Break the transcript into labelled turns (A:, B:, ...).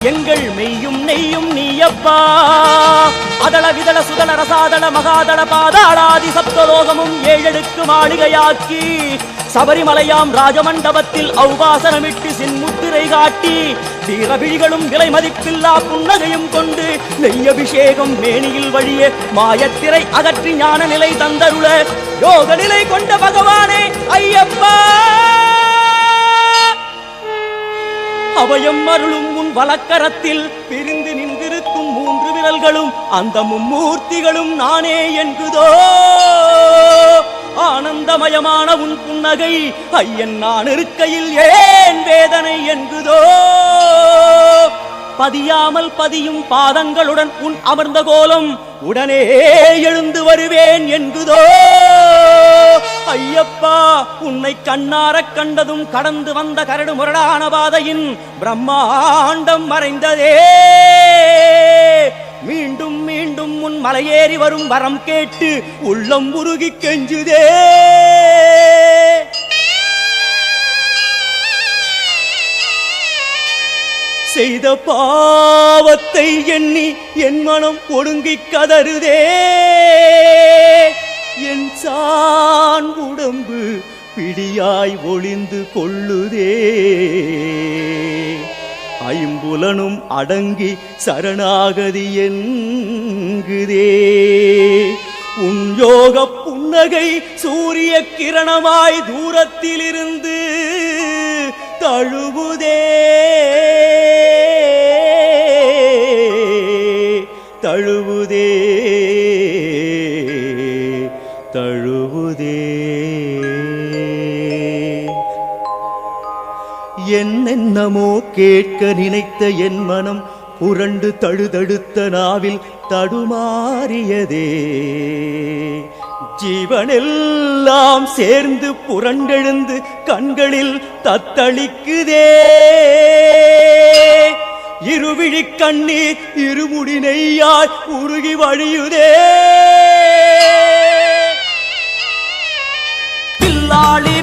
A: எங்கள் மெய்யும் நெய்யும் நீயப்பா. அதள விதள சுதள ரசாதள மகாதள பாதாளாதி சப்தலோகமும் ஏழெடுக்கு மாளிகையாக்கி சபரிமலையாம் ராஜமண்டபத்தில் ஔபாசனமிட்டு சின்முத்திரை காட்டி வீரவிழிகளும் விலை மதிப்பில்லா புன்னகையும் கொண்டு நெய்யபிஷேகம் மேனியில் வழியே மாயத்திரை அகற்றி ஞான நிலை தந்தருள யோக நிலை கொண்ட பகவானே ஐயப்பா. அவயம் அருளும் வலக்கரத்தில் பிரிந்து நின்றிருக்கும் மூன்று விரல்களும் அந்த மும்மூர்த்திகளும் நானே என்குதோ. ஆனந்தமயமான உன் புன்னகை ஐயன் நான் இருக்கையில் ஏன் வேதனை என்குதோ. பதியாமல் பதியும் பாதங்களுடன் உன் அமர்ந்த கோலம் உடனே எழுந்து வருவேன் என்குதோ. ஐயப்பா உன்னை கண்ணார கண்டதும் கடந்து வந்த கரடு முரடான பாதையின் பிரம்மாண்டம் மறைந்ததே. மீண்டும் மீண்டும் உன் மலையேறி வரும் வரம் கேட்டு உள்ளம் உருகி கெஞ்சுதே. செய்த பாவத்தை எண்ணி என் மனம் ஒடுங்கிக் கதறுதே. என் சான் உடம்பு பிடியாய் ஒளிந்து கொள்ளுதே. ஐம்புலனும் அடங்கி சரணாகதி என்குதே. உன் யோக புன்னகை சூரிய கிரணமாய் தூரத்திலிருந்து தழுவுதே. என்னென்னமோ கேட்க நினைத்த என் மனம் புரண்டு தழுதழுத்த நாவில் தடுமாறியதே. ஜீவனெல்லாம் சேர்ந்து புரண்டெழுந்து கண்களில் தத்தளிக்குதே. இருவிழி கண்ணீர் இருமுடி நெய்யால் உருகி வழியுதே. பில்லாளி